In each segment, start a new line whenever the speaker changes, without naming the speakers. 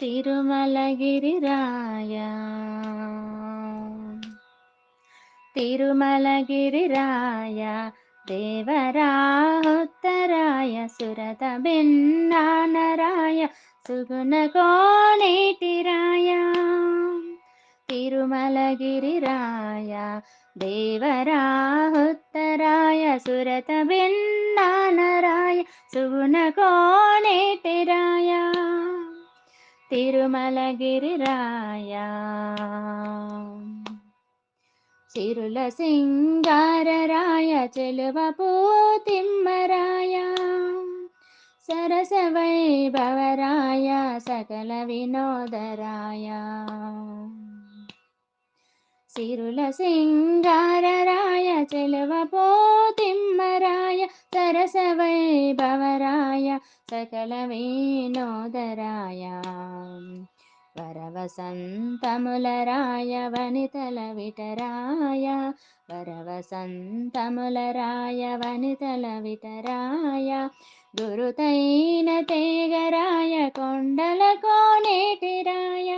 తిరుమలగిరిరాయ తిరుమలగిరిరాయ దేవరాహుత్తరాయ సురత భిన్నానరాయ సుగుణ కోనేటిరాయ తిరుమలగిరిరాయ దేవరాహుత్తరాయ సురత భిన్నానరాయ సుగుణ కోనేటిరాయ తిరుమలగిరిరాయ సిరుల సింగారరాయ చెలువ పోతిమ్మరాయ సరస వైభవరాయ సకల వినోదరాయ సిరుల సింగారరాయ చెలువ పోతిమ్మరాయ సరస వైభవరాయ సకల వినోదరాయ. వరవసంతములరాయ వనితల విటరాయ వరవసంతములరాయ వనితల విటరాయ గురుతైన తేగరాయ కొండల కోనేటిరాయ.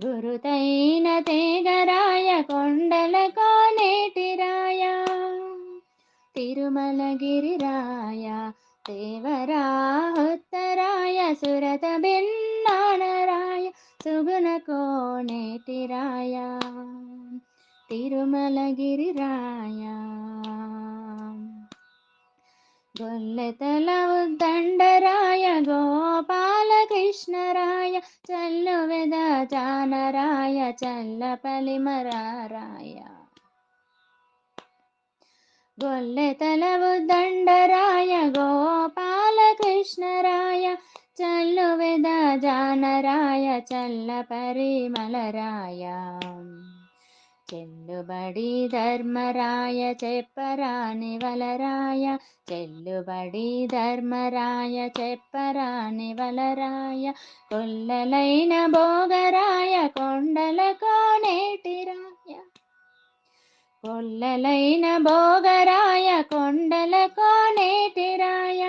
గురుతైన తేగరాయ కొండల కోనేటిరాయ తిరుమలగిరిరాయ దేవరాహుత్తరాయ సురత భిన్నానరాయ సుగుణ కోనేటిరాయ తిరుమలగిరిరాయ గొల్లెతల ఉద్దండరాయ గోపాలకృష్ణరాయ చల్లు వెద జానరాయ చల్ల పలిమరారాయ గొల్లె గొల్లెతల ఉద్దండరాయ గోపాలకృష్ణరాయ. చల్లు వెద జానరాయ చల్ల పరిమలరాయ చెల్లుబడి ధర్మరాయ చెప్పరాని వలరాయ చెల్లుబడి ధర్మరాయ చెప్పరాని వలరాయ కొల్లలైన భోగరాయ కొండల కోనేటిరాయ కొల్లలైన భోగరాయ కొండల కోనేటిరాయ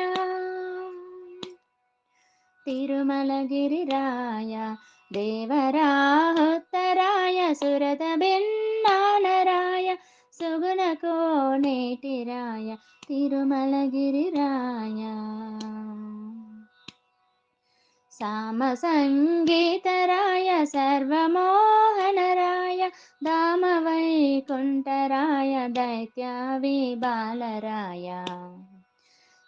తిరుమలగిరిరాయ దేవరాహుత్తరాయ సురత భిన్నానరాయ సుగుణ కోనేటిరాయ తిరుమలగిరిరాయ సామ సంగీతరాయ సర్వమోహనరాయ దామ వైకుంఠరాయ దైత్యావి బాలరాయ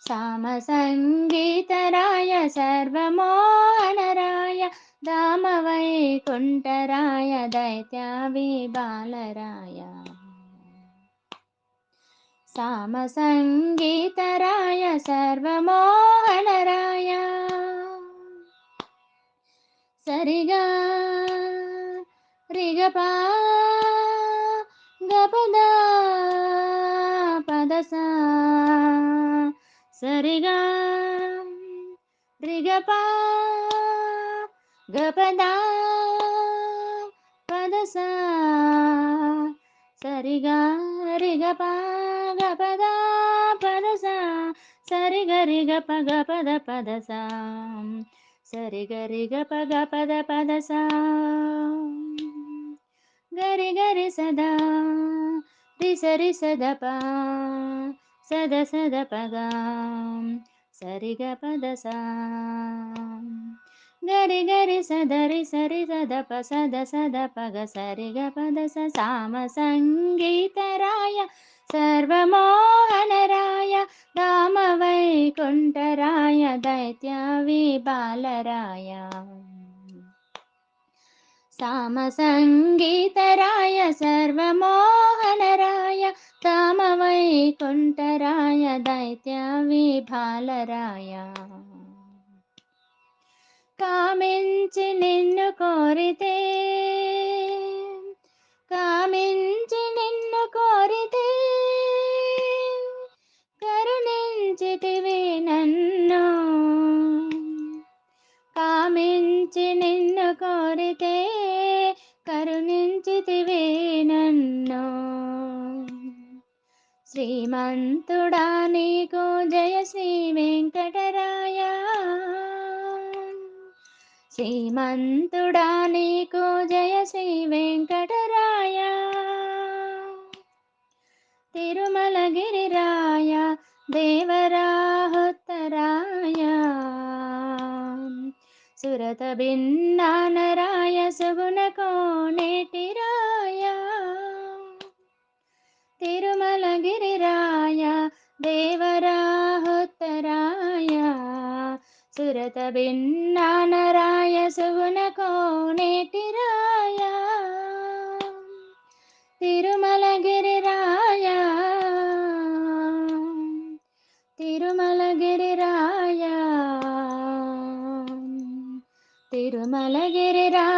సామ సంగీతరాయ సర్వమోహనరాయ దామ వైకుంఠరాయ దైత్యావి బాలరాయ. సామ సంగీతరాయ సర్వమోహనరాయ సరిగా రిగపా గపద పదసా సరిగా రిగపా గపదా పదసా. సరిగా రిగపా గపదా పదసా. సరిగ రిగ పగ పద పదసా. సరిగ రిగ పగ పద పదసా. గరి గరి సదా రి సరి సదప సద సద పగా సరిగ పదసా గరి గరి సదరి సరి సద ప సద సద పగ సరిగ పదస సామ సంగీతరాయ సర్వమోహనరాయ రామ వైకుంఠరాయ దైత్య విబాలరాయ సామ సంగీతరాయ సర్వమోహనరాయ రామ వైకుంఠ బాలరాయ. కామించి నిన్ను కోరితే కామించి నిన్ను కోరితే కరుణించితివి నన్ను. కామించి నిన్ను కోరితే కరుణించితివి నన్ను. శ్రీమంతుడా శ్రీమంతుడా నీకు జయ శ్రీ వెంకటరాయ. తిరుమలగిరిరాయ దేవరాహుత్తరాయ. సురత భిన్నానరాయ సుగుణ కోనేటిరాయ. తిరుమలగిరిరాయ దేవరా సురత భిన్నానరాయ సుగుణ కోనేటిరాయ తిరుమలగిరిరాయ తిరుమలగిరిరాయ తిరుమలగిరిరాయ